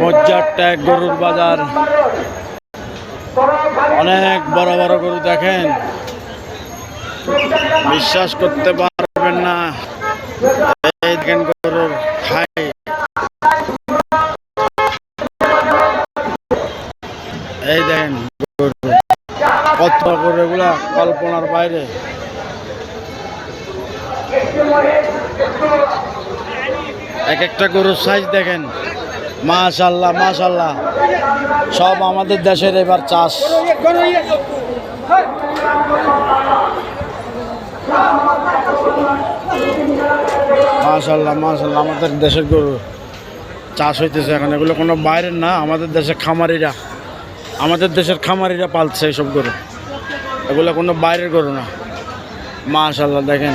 মজ্জার tag গরুর বাজার। অনেক বড় বড় গরু দেখেন। বিশ্বাস করতে পারবেন না। দেখেন গরুর খাই এই দেখেন কত এগুলা কল্পনার বাইরে। এক একটা গরুর সাইজ দেখেন। মাশাল্লাহ মাশাল্লাহ। সব আমাদের দেশের এবার চাষ। মাশাল্লাহ মাশাল্লাহ, আমাদের দেশের গরু চাষ হইতেছে এখন। এগুলো কোনো বাইরের না, আমাদের দেশের খামারিরা। আমাদের দেশের খামারিরা পালছে এইসব গরু। এগুলো কোনো বাইরের গরু না। মাশাল্লাহ, দেখেন।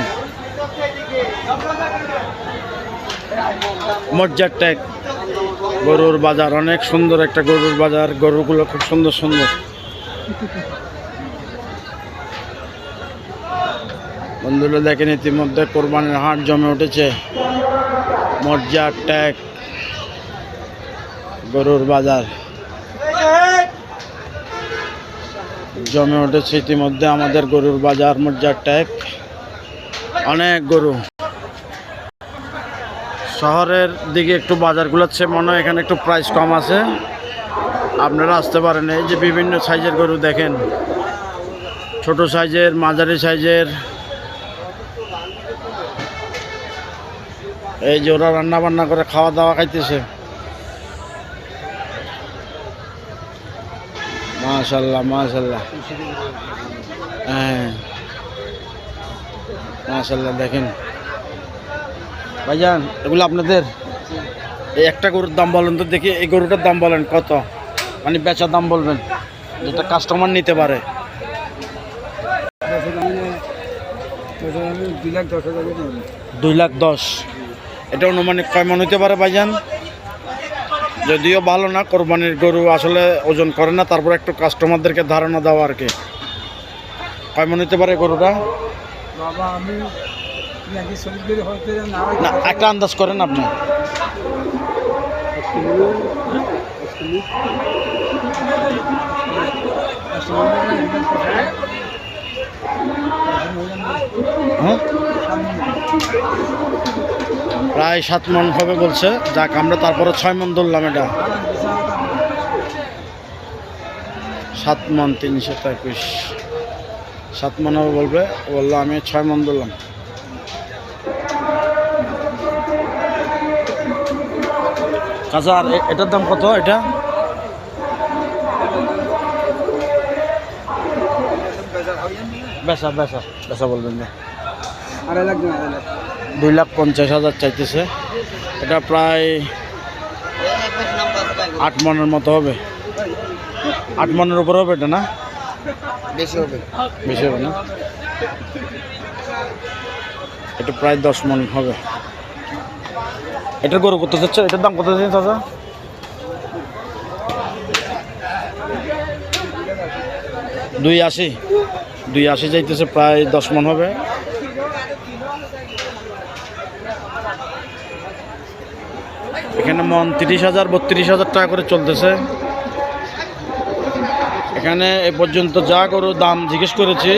মজ্জার ট্যাগ। গরুর বাজার, অনেক সুন্দর একটা গরুর বাজার। গরুগুলো খুব সুন্দর সুন্দর। বন্ধুরা, দেখেন ইতিমধ্যে কোরবানির হাট জমে উঠেছে। মজ্জার ট্যাগ, গরুর বাজার জমে উঠেছে। ইতিমধ্যে আমাদের গরুর বাজার মজ্জার ট্যাগ, অনেক গরু। শহরের দিকে একটু বাজারগুলোর চেয়ে মনে হয় এখানে একটু প্রাইস কম আছে। আপনারা আসতে পারেন, এই যে বিভিন্ন সাইজের গরু দেখেন। ছোট সাইজের মাঝারি সাইজের এই যে ওরা রান্না বান্না করে খাওয়া দাওয়া খাইতেছে। মাশাল্লাহ মাশাল্লাহ হ্যাঁ। মাশাল্লাহ দেখেন। ভাইজান এগুলো আপনাদের? এই একটা গরুর দাম বলেন তো দেখি এই গরুটার দাম বলেন কত? মানে বেচার দাম বলবেন। যেটা কাস্টমার নিতে পারে। দুই লাখ দশ। এটা অনুমানিক কয় মন হইতে পারে ভাইজান? যদিও ভালো না কোরবানির গরু আসলে ওজন করে না তারপর একটু কাস্টমারদেরকে ধারণা দেওয়া আর কি। কয় মন হইতে পারে গরুটা? বাবা আমি একটা আন্দাজ করেন আপনি। হ্যাঁ? প্রায় সাত মন হবে বলছে। যাক, আমরা তারপরে ছয় মন ধরলাম এটা। সাত মন তিনশো একুশ। সাত মন হবে বলবে। বলল, আমি ছয় মন ধরলাম। আচ্ছা আর এটার দাম কত এটা? বেসা বেসা বেসা বলবেন না। আড়াই আড়াই লাখ দুই লাখ পঞ্চাশ হাজার চাইতেছে। এটা প্রায় আট মনের মতো হবে। আট মনের উপর হবে এটা না? বেশি হবে। বেশি হবে না? এটা প্রায় দশ মন হবে। এটার গরু কত যাচ্ছে? এটার দাম কত দিন চাচা? দুই আশি। দুই আশি যাইতেছে, প্রায় দশ মন হবে। এখানে মন তিরিশ হাজার, বত্রিশ হাজার টাকা করে চলতেছে। এখানে এ পর্যন্ত যা গরু দাম জিজ্ঞেস করেছি,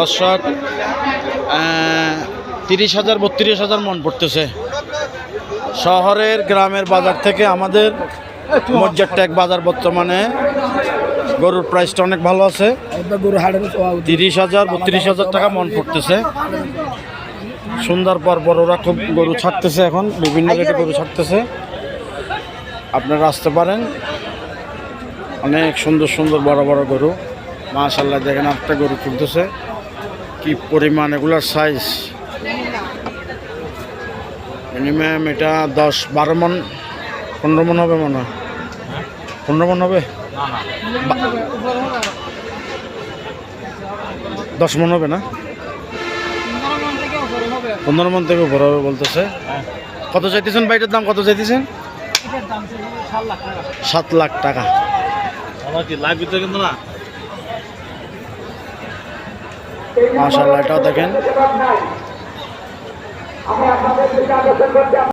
দর্শক তিরিশ হাজার, বত্রিশ হাজার মন পড়তেছে। শহরের গ্রামের বাজার থেকে আমাদের মজ্জার ট্যাগ বাজার বর্তমানে গরুর প্রাইসটা অনেক ভালো আছে। তিরিশ হাজার বত্রিশ হাজার টাকা মন পড়তেছে। সুন্দর পর ওরা খুব গরু ছাড়তেছে এখন বিভিন্ন রেটে গরু ছাড়তেছে। আপনারা আসতে পারেন। অনেক সুন্দর সুন্দর বড় বড় গরু। মাশাল্লাহ দেখেন একটা গরু তুলতেছে কি পরিমাণ এগুলার সাইজ মিনিমাম এটা দশ বারো মন পনেরো মন হবে মনে হয়। পনেরো মন হবে? দশ মন হবে না? পনেরো মন থেকে উপর হবে বলতেছে। কত চাইতেছেন বাইটার দাম কত চাইতেছেন? সাত লাখ টাকা। মাশাল্লাহ এটাও দেখেন। আমি আপনাদের দিকে আকর্ষণ করতে